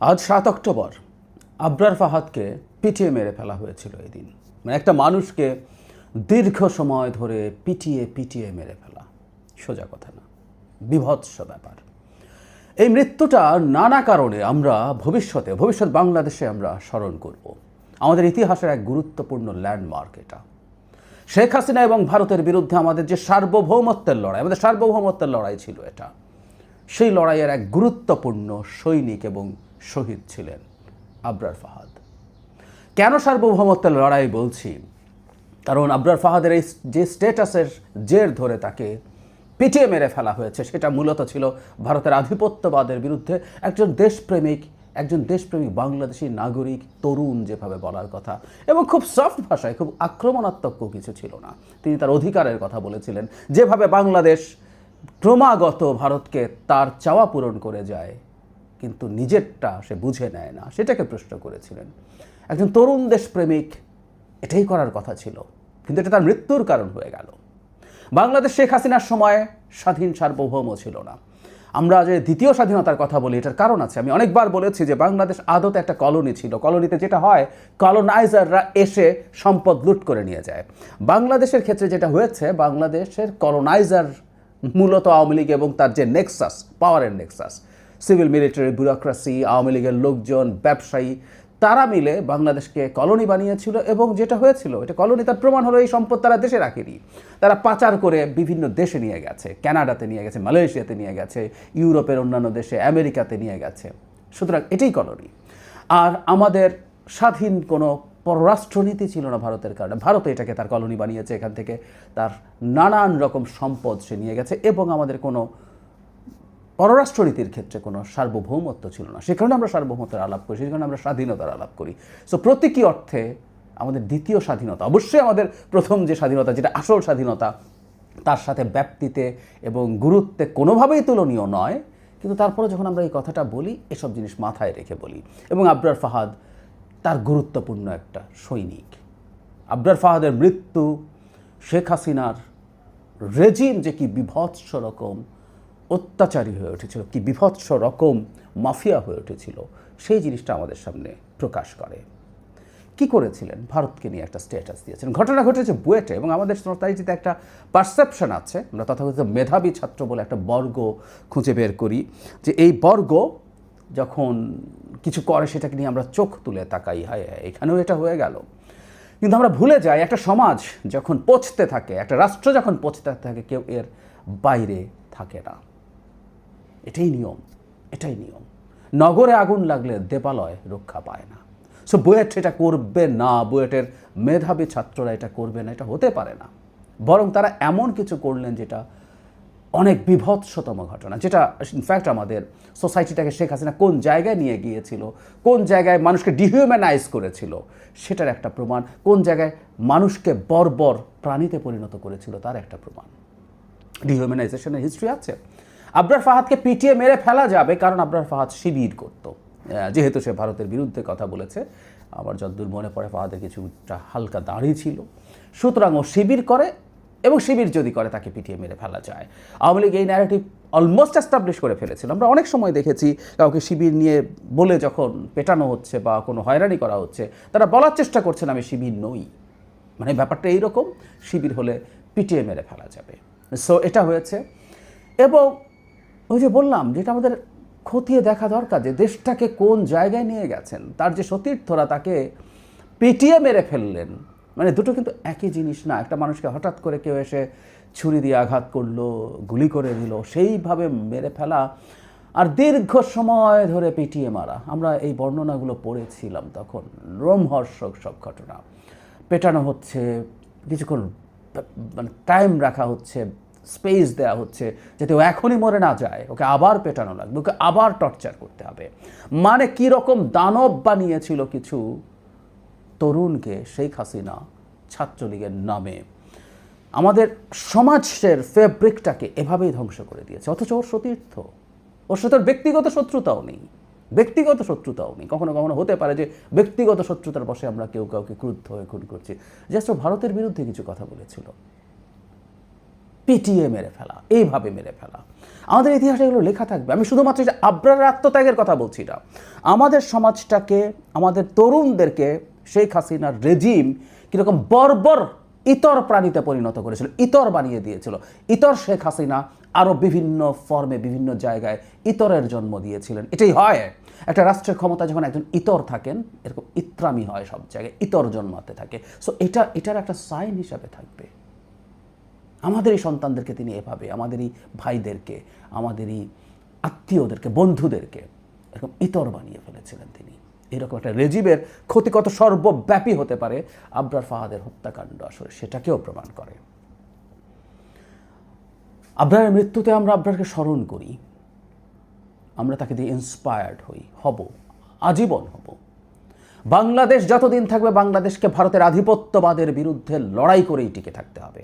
আজ সাত অক্টোবর, আবরার ফাহাদকে পিটিয়ে মেরে ফেলা হয়েছিল এই দিন মানে একটা মানুষকে দীর্ঘ সময় ধরে পিটিয়ে পিটিয়ে মেরে ফেলা। সোজা কথা না, বিভৎস ব্যাপার। এই মৃত্যুটা নানা কারণে আমরা ভবিষ্যতে, ভবিষ্যৎ বাংলাদেশে আমরা স্মরণ করব। আমাদের ইতিহাসের এক গুরুত্বপূর্ণ ল্যান্ডমার্ক এটা। শেখ হাসিনা এবং ভারতের বিরুদ্ধে আমাদের যে সার্বভৌমত্বের লড়াই, আমাদের সার্বভৌমত্বের লড়াই ছিল এটা। সেই লড়াইয়ের এক গুরুত্বপূর্ণ সৈনিক এবং শহীদ ছিলেন আবরার ফাহাদ। কেন সার্বভৌমত্বের লড়াই বলছি? কারণ আবরার ফাহাদের এই যে স্টেটাসের জের ধরে তাকে পিটিয়ে মেরে ফেলা হয়েছে, সেটা মূলত ছিল ভারতের আধিপত্যবাদের বিরুদ্ধে একজন দেশপ্রেমিক একজন দেশপ্রেমিক বাংলাদেশি নাগরিক, তরুণ যেভাবে বলার কথা। এবং খুব সফট ভাষায়, খুব আক্রমণাত্মক কিছু ছিল না। তিনি তার অধিকারের কথা বলেছিলেন। যেভাবে বাংলাদেশ ক্রমাগত ভারতকে তার চাওয়া পূরণ করে যায় কিন্তু নিজেরটা সে বুঝে নেয় না। সেটাকে প্রশ্ন করেছিলেন। একজন তরুণ দেশপ্রেমিক এটাই করার কথা ছিল, কিন্তু এটা তার মৃত্যুর কারণ হয়ে গেল। বাংলাদেশ শেখ হাসিনার সময় স্বাধীন সার্বভৌম ছিল না। আমরা যে দ্বিতীয় স্বাধীনতার কথা বলি, এটার কারণ আছে। আমি অনেকবার বলেছি যে বাংলাদেশ আদতে একটা কলোনি ছিল। কলোনিতে যেটা হয়, কলোনাইজাররা এসে সম্পদ লুট করে নিয়ে যায়। বাংলাদেশের ক্ষেত্রে যেটা হয়েছে, বাংলাদেশের কলোনাইজার মূলত আওয়ামী লীগ এবং তার যে নেক্সাস, পাওয়ারের nexus civil military, bureaucracy, Awami লীগের লোকজন, ব্যবসায়ী, তারা মিলে বাংলাদেশকে কলোনি বানিয়েছিল এবং যেটা হয়েছিল, এটা কলোনি তার প্রমাণ হলো এই সম্পদ তারা দেশে রাখেনি। তারা পাচার করে বিভিন্ন দেশে নিয়ে গেছে কানাডাতে নিয়ে গেছে, মালয়েশিয়াতে নিয়ে গেছে, ইউরোপের অন্যান্য দেশে, আমেরিকাতে নিয়ে গেছে। সুতরাং এটাই কলোনি। আর আমাদের স্বাধীন কোনো পররাষ্ট্রনীতি ছিল না ভারতের কারণে। ভারত এটাকে তার কলোনি বানিয়েছে এখান থেকে। তার নানান রকম সম্পদ সে নিয়ে গেছে এবং আমাদের কোনো পররাষ্ট্রনীতির ক্ষেত্রে কোনো সার্বভৌমত্ব ছিল না। সে কারণে আমরা সার্বভৌমত্বের আলাপ করি সেই কারণে আমরা স্বাধীনতার আলাপ করি। সো প্রতীকী অর্থে আমাদের দ্বিতীয় স্বাধীনতা, অবশ্যই আমাদের প্রথম যে স্বাধীনতা, যেটা আসল স্বাধীনতা, তার সাথে ব্যাপ্তিতে এবং গুরুত্বে কোনোভাবেই তুলনীয় নয়। কিন্তু তারপরে যখন আমরা এই কথাটা বলি, এসব জিনিস মাথায় রেখে বলি। এবং আবরার ফাহাদ তার গুরুত্বপূর্ণ একটা সৈনিক। আবরার ফাহাদের মৃত্যু শেখ হাসিনার রেজিম যে কি বিভৎস রকম অত্যাচারী হয়ে উঠেছিল, কি বিভৎস রকম মাফিয়া হয়ে উঠেছিল, সেই জিনিসটা আমাদের সামনে প্রকাশ করে। কি করেছিলেন? ভারতকে নিয়ে একটা স্ট্যাটাস দিয়েছেন। ঘটনা ঘটেছে বুয়েটে এবং আমাদের সোসাইটিতে একটা পারসেপশন আছে, আমরা তথাকথিত মেধাবী ছাত্র বলে একটা বর্গ খুঁজে বের করি, যে এই বর্গ যখন কিছু করে সেটাকে নিয়ে আমরা চোখ তুলে তাকাই, হায় হায়, এখানেও এটা হয়ে গেল। কিন্তু আমরা ভুলে যাই, একটা সমাজ যখন পচতে থাকে, একটা রাষ্ট্র যখন পচতে থাকে, কেউ এর বাইরে থাকে না। এটাই নিয়ম এটাই নিয়ম। নগরে আগুন লাগলে দেবালয় রক্ষা পায় না। সো বুয়েট এটা করবে না, বুয়েটের মেধাবী ছাত্ররা এটা করবে না, এটা হতে পারে না। বরং তারা এমন কিছু করলেন যেটা অনেক বিভৎসতম ঘটনা, যেটা ইনফ্যাক্ট আমাদের সোসাইটিটাকে শেখ হাসিনা কোন জায়গায় নিয়ে গিয়েছিল, কোন জায়গায় মানুষকে ডিহিউম্যানাইজ করেছিল, সেটার একটা প্রমাণ, কোন জায়গায় মানুষকে বর্বর প্রাণীতে পরিণত করেছিল, তার একটা প্রমাণ। ডিহিউম্যানাইজেশনের হিস্ট্রি আছে। আবরার ফাহাদকে পিটিয়ে মেরে ফেলা যাবে, কারণ আবরার ফাহাদ শিবির করতো। যেহেতু সে ভারতের বিরুদ্ধে কথা বলেছে আমার যতদূর মনে পড়ে ফাহাদের কিছুটা হালকা দাড়ি ছিল। সুতরাং ও শিবির করে, এবং শিবির যদি করে, তাকে পিটিয়ে মেরে ফেলা যায়। আওয়ামী লীগ এই ন্যারেটিভ অলমোস্ট অ্যাস্টাবলিশ করে ফেলেছিল। আমরা অনেক সময় দেখেছি কাউকে শিবির নিয়ে বলে যখন পেটানো হচ্ছে বা কোনো হয়রানি করা হচ্ছে, তারা বলার চেষ্টা করছেন আমি শিবির নই। মানে ব্যাপারটা এইরকম, শিবির হলে পিটিয়ে মেরে ফেলা যাবে। সো এটা হয়েছে। এবং ওই যে বললাম, যেটা আমাদের খতিয়ে দেখা দরকার, যে দেশটাকে কোন জায়গায় নিয়ে গেছেন, তার যে সতীর্থরা তাকে পিটিয়ে মেরে ফেললেন। মানে দুটো কিন্তু একই জিনিস না, একটা মানুষকে হঠাৎ করে কেউ এসে ছুরি দিয়ে আঘাত করল, গুলি করে দিল, সেইভাবে মেরে ফেলা আর দীর্ঘ সময় ধরে পিটিয়ে মারা। আমরা এই বর্ণনাগুলো পড়েছিলাম তখন, রোমহর্ষক সব ঘটনা। পেটানো হচ্ছে, কিছুক্ষণ মানে টাইম রাখা হচ্ছে স্পেস দেওয়া হচ্ছে যাতে ও এখনই মরে না যায়, ওকে আবার পেটানো লাগবে, ওকে আবার টর্চার করতে হবে। মানে কি রকম দানব বানিয়েছিল কিছু? তরুণকে শেখ হাসিনা ছাত্রলীগের নামে। আমাদের সমাজের ফেব্রিকটাকে এভাবেই ধ্বংস করে দিয়েছে, অথচ ওর সতীর্থ। ওর সাথে ব্যক্তিগত শত্রুতাও নেই, ব্যক্তিগত শত্রুতাও নেই। কখনো কখনো হতে পারে যে ব্যক্তিগত শত্রুতার বসে আমরা কেউ কাউকে ক্রুদ্ধ হয়ে খুন করছি। জাস্ট ভারতের বিরুদ্ধে কিছু কথা বলেছিল। পিটিয়ে মেরে ফেলা, এইভাবে মেরে ফেলা। আমাদের ইতিহাসে এগুলো লেখা থাকবে। আমি শুধুমাত্র যে আব্রার আত্মত্যাগের কথা বলছি না আমাদের সমাজটাকে, আমাদের তরুণদেরকে শেখ হাসিনার রেজিম কীরকম বর্বর ইতর প্রাণীতে পরিণত করেছিল, ইতর বানিয়ে দিয়েছিল। ইতর শেখ হাসিনা আরও বিভিন্ন ফর্মে বিভিন্ন জায়গায় ইতরের জন্ম দিয়েছিলেন। এটাই হয়। একটা রাষ্ট্রের ক্ষমতা যখন একজন ইতর থাকেন, এরকম ইত্রামি হয় সব জায়গায়, ইতর জন্মাতে থাকে। সো এটা, এটার একটা সাইন হিসাবে থাকবে। আমাদের এই সন্তানদেরকে তিনি এভাবে, আমাদেরই ভাইদেরকে আমাদের এই আত্মীয়দেরকে, বন্ধুদেরকে এরকম ইতর বানিয়ে ফেলেছিলেন তিনি। এরকম একটা রেজিমের ক্ষতি কত সর্বব্যাপী হতে পারে আবরার ফাহাদের হত্যাকাণ্ড আসলে সেটাকেও প্রমাণ করে। আবরারের মৃত্যুতে আমরা আবরারকে স্মরণ করি। আমরা তাকে দিয়ে ইন্সপায়ার্ড হই, হব, আজীবন হব। বাংলাদেশ যতদিন থাকবে, বাংলাদেশকে ভারতের আধিপত্যবাদের বিরুদ্ধে লড়াই করেই টিকে থাকতে হবে।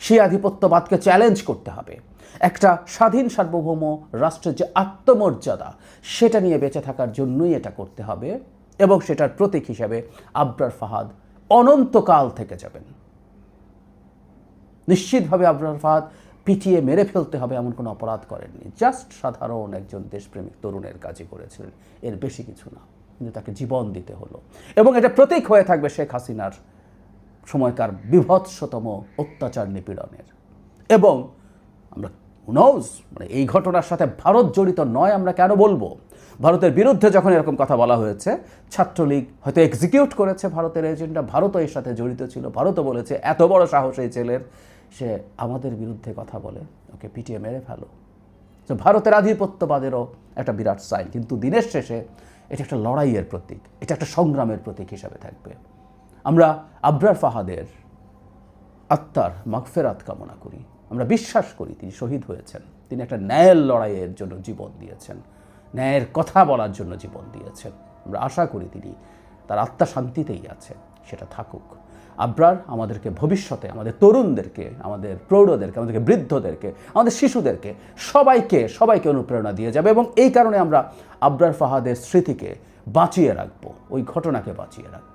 সেই আধিপত্যবাদকে চ্যালেঞ্জ করতে হবে। একটা স্বাধীন সার্বভৌম রাষ্ট্রের যে আত্মমর্যাদা, সেটা নিয়ে বেঁচে থাকার জন্যই এটা করতে হবে এবং সেটার প্রতীক হিসাবে আবরার ফাহাদ অনন্তকাল থেকে যাবেন। নিশ্চিতভাবে আবরার ফাহাদ পিটিয়ে মেরে ফেলতে হবে এমন কোনো অপরাধ করেননি। জাস্ট সাধারণ একজন দেশপ্রেমিক তরুণের কাজই করেছিলেন। এর বেশি কিছু না। কিন্তু তাকে জীবন দিতে হলো। এবং এটা প্রতীক হয়ে থাকবে শেখ হাসিনার সময়কার বিভৎসতম অত্যাচার নিপীড়নের। এবং আমরা নৌজ মানে এই ঘটনার সাথে ভারত জড়িত নয় আমরা কেন বলব? ভারতের বিরুদ্ধে যখন এরকম কথা বলা হয়েছে, ছাত্রলীগ হয়তো এক্সিকিউট করেছে ভারতের এজেন্ডা ভারতও এর সাথে জড়িত ছিল, ভারতও বলেছে, এত বড় সাহস এই ছেলের। সে আমাদের বিরুদ্ধে কথা বলে, ওকে পিটিয়ে মেরে ফেলো। তো ভারতের আধিপত্যবাদেরও একটা বিরাট সাইন কিন্তু দিনের শেষে এটা একটা লড়াইয়ের প্রতীক, এটা একটা সংগ্রামের প্রতীক হিসাবে থাকবে। আমরা আবরার ফাহাদের আত্মার মাগফেরাত কামনা করি। আমরা বিশ্বাস করি তিনি শহীদ হয়েছেন। তিনি একটা ন্যায়ের লড়াইয়ের জন্য জীবন দিয়েছেন। ন্যায়ের কথা বলার জন্য জীবন দিয়েছেন। আমরা আশা করি তিনি তার আত্মা শান্তিতেই আছে, সেটা থাকুক। আবরার আমাদেরকে ভবিষ্যতে, আমাদের তরুণদেরকে, আমাদের প্রৌঢ়দেরকে, আমাদেরকে বৃদ্ধদেরকে, আমাদের শিশুদেরকে সবাইকে সবাইকে অনুপ্রেরণা দিয়ে যাবে এবং এই কারণে আমরা আবরার ফাহাদের স্মৃতিকে বাঁচিয়ে রাখব, ওই ঘটনাকে বাঁচিয়ে রাখব।